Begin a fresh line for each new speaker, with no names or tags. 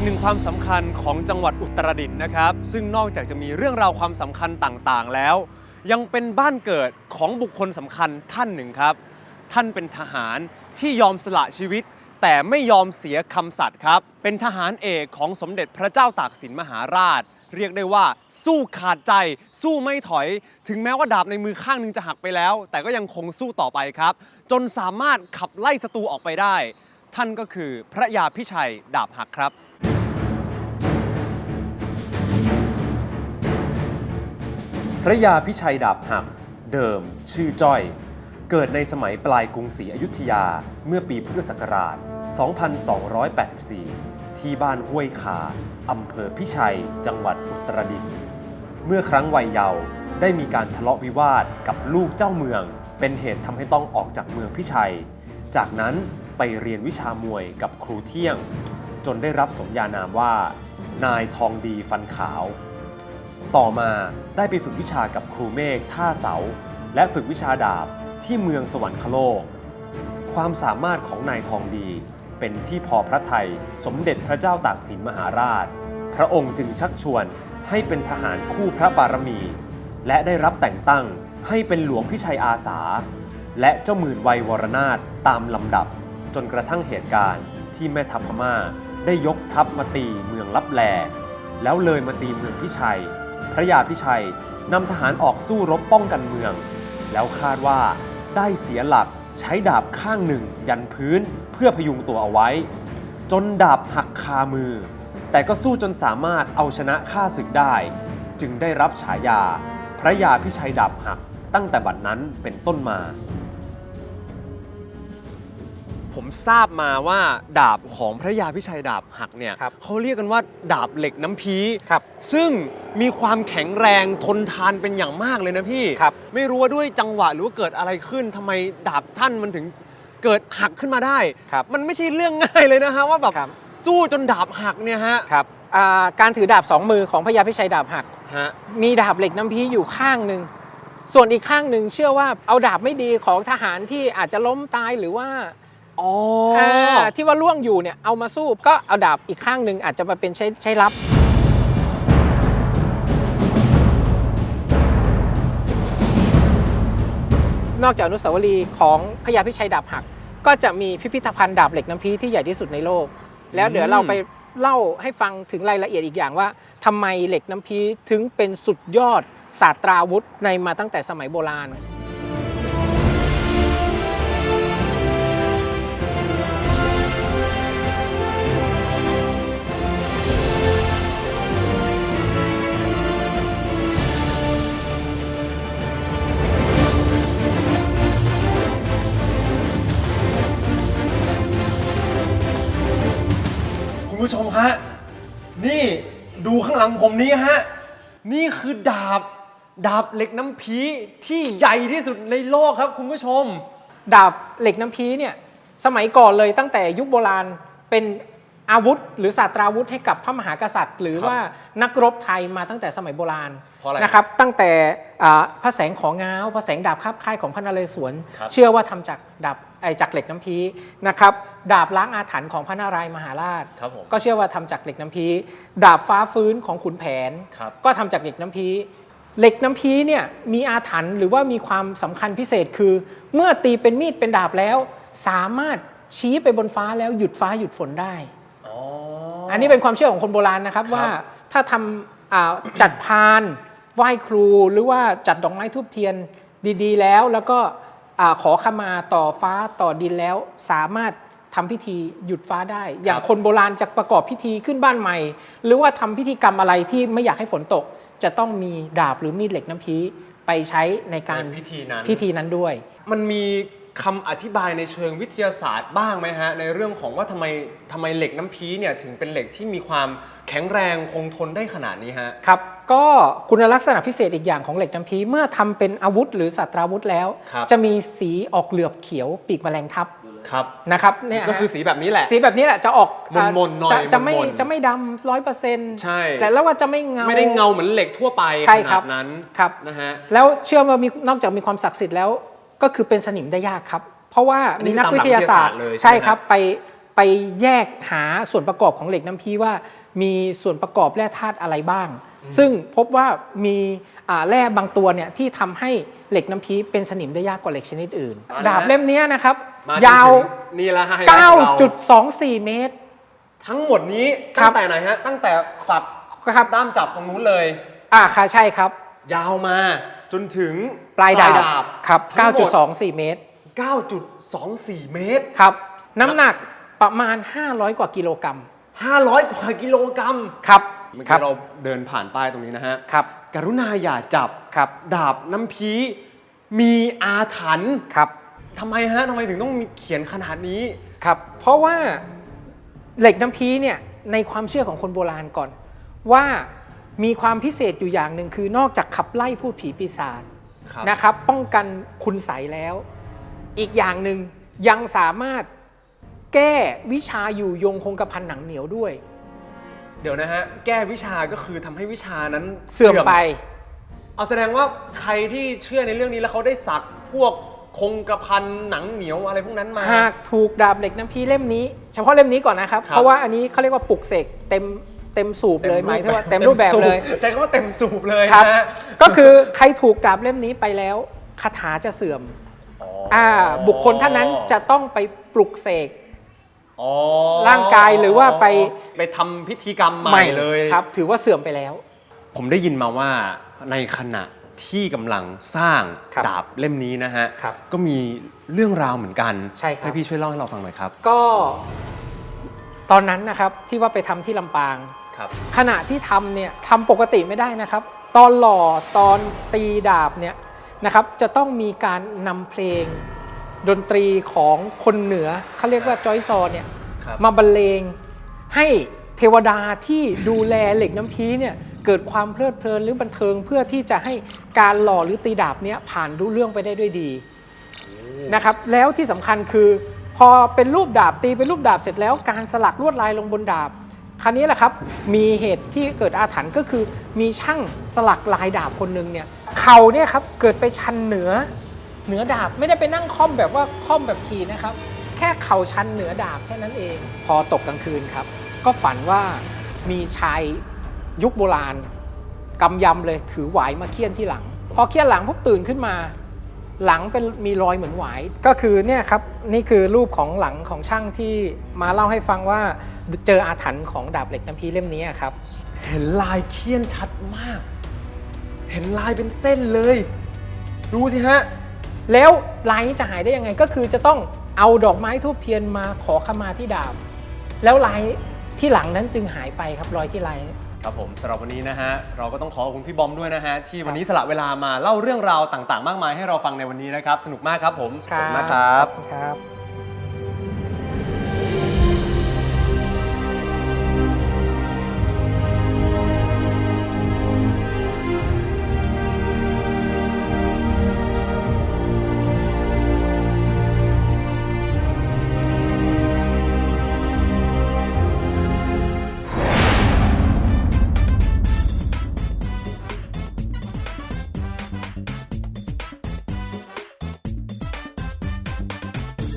กหนึ่งความสำคัญของจังหวัดอุตรดิตถ์นะครับ ซึ่งนอกจากจะมีเรื่องราวความสำคัญต่างๆ แล้ว ยังเป็นบ้านเกิดของบุคคลสำคัญท่านหนึ่งครับ ท่านเป็นทหารที่ยอมสละชีวิต แต่ไม่ยอมเสียคำสัตย์ครับ เป็นทหารเอกของสมเด็จพระเจ้าตากสินมหาราช เรียกได้ว่า สู้ขาดใจ สู้ไม่ถอย ถึงแม้ว่าดาบในมือข้างหนึงจะหักไปแล้ว แต่ก็ยังคงสู้ต่อไปครับ จนสามารถขับไล่ศัตรูออกไปได้ ท่านก็คือพระยาพิชัยดาบหักครับ พระยาพิชัยดาบหักเดิม ชื่อจ้อย เกิดในสมัยปลายกรุงศรีอยุธยาเมื่อปีพุทธศักราช 2284 ที่บ้านห้วยคาอำเภอพิชัย จังหวัดอุตรดิตถ์เมื่อครั้งวัยเยาว์ได้มีการทะเลาะวิวาทกับลูกเจ้าเมือง เป็นเหตุทำให้ต้องออกจากเมืองพิชัย จากนั้นไปเรียนวิชามวยกับครูเที่ยง จนได้รับสมญานามว่า นายทองดีฟันขาว ต่อมาได้ไปฝึกวิชากับครูเมฆท่าเสา และฝึกวิชาดาบที่เมืองสวรรคโลก ความสามารถของนายทองดี เป็นที่พอพระทัยสมเด็จพระเจ้าตากสินมหาราช พระองค์จึงชักชวนให้เป็นทหารคู่พระบารมี และได้รับแต่งตั้งให้เป็นหลวงพิชัยอาสา และเจ้าหมื่นวัยวรนาถตามลำดับ จนกระทั่งเหตุการณ์ที่แม่ทัพพม่าได้ยกทัพมาตีเมืองลับแลแล้วเลยมาตีเมืองพิชัย พระยาพิชัยนำทหารออกสู้รบป้องกันเมือง แล้วคาดว่าได้เสียหลักใช้ดาบข้างหนึ่งยันพื้นเพื่อพยุงตัวเอาไว้ จนดาบหักคามือ แต่ก็สู้จนสามารถเอาชนะข้าศึกได้ จึงได้รับฉายา พระยาพิชัยดาบหักตั้งแต่บัดนั้นเป็นต้นมา ผมทราบมาว่าดาบของพระยาพิชัยดาบหักเนี่ย
ครับ
เขาเรียกกันว่าดาบเหล็กน้ำพี
ครับ
ซึ่งมีความแข็งแรงทนทานเป็นอย่างมากเลยนะพี่
ครับ
ไม่รู้ว่าด้วยจังหวะหรือว่าเกิดอะไรขึ้นทำไมดาบท่านมันถึงเกิดหักขึ้นมาได้
ครับ
มันไม่ใช่เรื่องง่ายเลยนะฮะว่าแบบ
ครับ
สู้จนดาบหักเนี่ยฮะ
ครับอ่าการถือดาบสองมือของพระยาพิชัยดาบหัก
ฮะ
มีดาบเหล็กน้ำพีอยู่ข้างหนึ่ง ส่วนอีกข้างหนึ่งเชื่อว่าเอาดาบไม่ดีของทหารที่อาจจะล้มตายหรือว่า
อ๋อา
ที่ว่าล่วงอยู่เนี่ยเอามาสู้ก็เอาดาบอีกข้างหนึ่งอาจจะมาเป็นใช้ใช้รับ นอกจากอนุสาวรีย์ของพระยาพิชัยดาบหัก ก็จะมีพิพิธภัณฑ์ดาบเหล็กน้ำพีที่ใหญ่ที่สุดในโลก แล้วเดี๋ยวเราไปเล่าให้ฟังถึงรายละเอียดอีกอย่างว่าทำไมเหล็กน้ำพีถึงเป็นสุดยอดศาสตราวุธในมาตั้งแต่สมัยโบราณ
ผู้ชมฮะนี่ดูข้างหลังผมนี้ฮะ นี่คือดาบ ดาบเหล็กน้ำพีที่ใหญ่ที่สุดในโลกครับคุณผู้ชม
ดาบเหล็กน้ำพีเนี่ยสมัยก่อนเลยตั้งแต่ยุคโบราณเป็น อาวุธ หรือศาสตราวุธให้กับพระมหากษัตริย์ หรือ
ครับ
ว่านักรบไทยมาตั้งแต่สมัยโบราณ
เพราะอะไร
นะครับ ตั้งแต่อ่าพระแสงของง้าวพระแสงดาบคาบค่ายของพระนเรศวร
ครับ
เชื่อว่าทำจากดาบไอจากเหล็กน้ำพีนะครับดาบล้างอาถรรพ์ของพระนารายณ์มหาราช
ครับผม
ก็เชื่อว่าทำจากเหล็กน้ำพีดาบฟ้าฟื้นของขุนแผน
ครับ
ก็ทำจากเหล็กน้ำพีเหล็กน้ำพีเนี่ยมีอาถรรพ์หรือว่ามีความสำคัญพิเศษคือ เมื่อตีเป็นมีดเป็นดาบแล้ว สามารถชี้ไปบนฟ้าแล้วหยุดฟ้าหยุดฝนได้
อ๋อ
อันนี้เป็นความเชื่อของคนโบราณนะครับ
ครับ
ว่าถ้าทำอ่าจัดพานไหว้ครูหรือว่าจัดดอกไม้ทูบเทียนดีๆ แล้วแล้วก็อ่าขอขมาต่อฟ้าต่อดินแล้วสามารถทำพิธีหยุดฟ้าได้ อย่างคนโบราณจะประกอบพิธีขึ้นบ้านใหม่ หรือว่าทำพิธีกรรมอะไรที่ไม่อยากให้ฝนตก จะต้องมีดาบหรือมีดเหล็กน้ำพีไปใช้ในการ
ในพิธีนั้น
พิธีนั้นด้วย
มันมี คำอธิบายในเชิงวิทยาศาสตร์บ้างไหมฮะ ในเรื่องของว่าทำไมทำไมเหล็กน้ำพีเนี่ยถึงเป็นเหล็กที่มีความแข็งแรงคงทนได้ขนาดนี้ฮะ
ครับ ก็คุณลักษณะพิเศษอีกอย่างของเหล็กน้ำพีเมื่อทำเป็นอาวุธหรือสัตราวุธแล้ว
ครับ
จะมีสีออกเหลือบเขียวปีกแมลงทับ
ครับ
นะครับเนี่ย
ก็คือสีแบบนี้แหละ
สีแบบนี้แหละจะออก
มนๆหน่อย
จะจะไม่
มนๆ
จะไม่ดำร้อยเปอร์เซ็นต์
ใช่
แต่แล้วว่าจะไม่เงา
ไม่ได้เงาเหมือนเหล็กทั่วไป
ใช่
ข
ครั
นา
บ
ดนั้น
ครับ
นะฮะ
แล้วเชื่อว่ามีนอกจากมีความศักดิ์สิทธิ์แล้ว ก็คือเป็นสนิมได้ยากครับ เพราะว่า
อันนี้
มีนัก
ตามห
วิ
ลัก
ทยาศาสตร์
วิทยาศาสตร์เลยใช่ไหม
ใช่ครับไปไปแยกหาส่วนประกอบของเหล็กน้ำพีว่า มีส่วนประกอบแร่ธาตุอะไรบ้าง ซึ่งพบว่ามีอ่าแร่บางตัวเนี่ยที่ทำให้เหล็กน้ำพีเป็นสนิมได้ยากกว่าเหล็กชนิดอื่น
เอาละฮะ
ดาบเล่มเนี้ยนะครับ
มจน
ยาว
ถึงนี่ละฮะไฮไลท์ของเรา
9.24 เมตร
ทั้งหมดนี้
ครั
ตั้
บ
งแต่ไหนฮะตั้งแต่สับ
ครับ
ด้ามจับตรงนู้นเลย
อ่าค่ะใช่ครับ
ยาวมา จนถึง
ปลายดาบครับ
ทั้งหมด
9.24 เมตร
9.24 เมตร
ครับ น้ำหนักประมาณ 500 กว่ากิโลกรัม
500 กว่ากิโลกรัม
ครับ
เมื่อ
ครั
กี้เราเดินผ่านป้ายตรงนี้นะฮะ
ครับ
กรุณาอย่าจับ
ครับ
ดาบน้ำพีมีอาถรรพ์
ครับ
ทำไมฮะทำไมถึงต้องมีเขียนขนาดนี้
ครับ เพราะว่าเหล็กน้ำพีเนี่ยในความเชื่อของคนโบราณก่อน ว่า มีความพิเศษอยู่อย่างหนึ่งคือนอกจากขับไล่พูดผีปีศาจ
ครับ
นะครับ ป้องกันคุณใสยแล้ว อีกอย่างหนึ่งยังสามารถแก้วิชาอยู่ยงคงกระพันหนังเหนียวด้วย
เดี๋ยวนะฮะ แก้วิชาก็คือทำให้วิชานั้น
เสื่อมไป
เอาแสดงว่าใครที่เชื่อในเรื่องนี้แล้วเขาได้สักพวกคงกระพันหนังเหนียวอะไรพวกนั้นมา
หากถูกดาบเหล็กน้ำพีเล่มนี้ เฉพาะเล่มนี้ก่อนนะครับ
ครับ
เพราะว่าอันนี้เขาเรียกว่าปลุกเสกเต็ม เต็มสูบเลยหมายถึงว่าเต็มรูปแบบเลย
ต็มสูใช้คำว่าเต็มสูบเลย
ครับ
นะฮะ
ก็คือใครถูกดาบเล่มนี้ไปแล้วคาถาจะเสื่อม
อ๋อ
อ่าบุคคลท่านนั้นจะต้องไปปลุกเสก
อ๋อ
ร่างกายหรือว่าไป
ไปทำพิธีกรรมใหม่เลย
ครับ ถือว่าเสื่อมไปแล้ว
ผมได้ยินมาว่าในขณะที่กำลังสร้าง
ครับ
ดาบเล่มนี้นะฮะ
ครับ
ก็มีเรื่องราวเหมือนกัน
ใช่ครับ
ให้พี่ช่วยเล่าให้เราฟังหน่อยครับ
ก็ตอนนั้นนะครับที่ว่าไปทำที่ลำปาง
ครับ
ขณะที่ทำเนี่ยทำปกติไม่ได้นะครับ ตอนหล่อตอนตีดาบเนี่ยนะครับจะต้องมีการนำเพลง ดนตรีของคนเหนือเขาเรียกว่าจอยซอเนี่ย
ครับ
มาบรรเลงให้เทวดาที่ดูแลเหล็กน้ำพีเนี่ยเกิดความเพลิดเพลินหรือบันเทิงเพื่อที่จะให้การหล่อหรือตีดาบเนี้ยผ่านรู้เรื่องไปได้ด้วยดี นะครับแล้วที่สำคัญคือ พอเป็นรูปดาบตีเป็นรูปดาบเสร็จแล้วการสลักลวดลายลงบนดาบ คราวนี้แหละครับมีเหตุที่เกิดอาถรรพ์ก็คือมีช่างสลักลายดาบคนหนึ่งเนี่ยเขาเนี่ยครับเกิดไปชันเหนือเหนือดาบไม่ได้ไปนั่งค่อมแบบว่าค่อมแบบขี่นะครับ แค่เข่าชันเหนือดาบแค่นั้นเอง พอตกกลางคืนครับ ก็ฝันว่ามีชายยุคโบราณกำยำเลยถือหวายมาเคี่ยนที่หลัง พอเคี่ยนหลังปุ๊บตื่นขึ้นมา หลังเป็นมีรอยเหมือนหวาย ก็คือเนี่ยครับนี่คือรูปของหลังของช่างที่มาเล่าให้ฟังว่าเจออาถรรพ์ของดาบเหล็กน้ำพีเล่มนี้ครับ
เห็นลายเคี่ยนชัดมาก เห็นลายเป็นเส้นเลย ดูสิฮะ
แล้วลายนี้จะหายได้ยังไงก็คือจะต้องเอาดอกไม้ทูบเทียนมาขอขมาที่ดาบ แล้วลายที่หลังนั้นจึงหายไปครับรอยที่ลาย
ครับผมสำหรับวันนี้นะฮะเราก็ต้องขอขอบคุณพี่บอมด้วยนะฮะที่วันนี้สละเวลามาเล่าเรื่องราวต่างๆ มากมายให้เราฟังในวันนี้นะครับ สนุกมากครับผมขอบคุณมากครับ
ครับ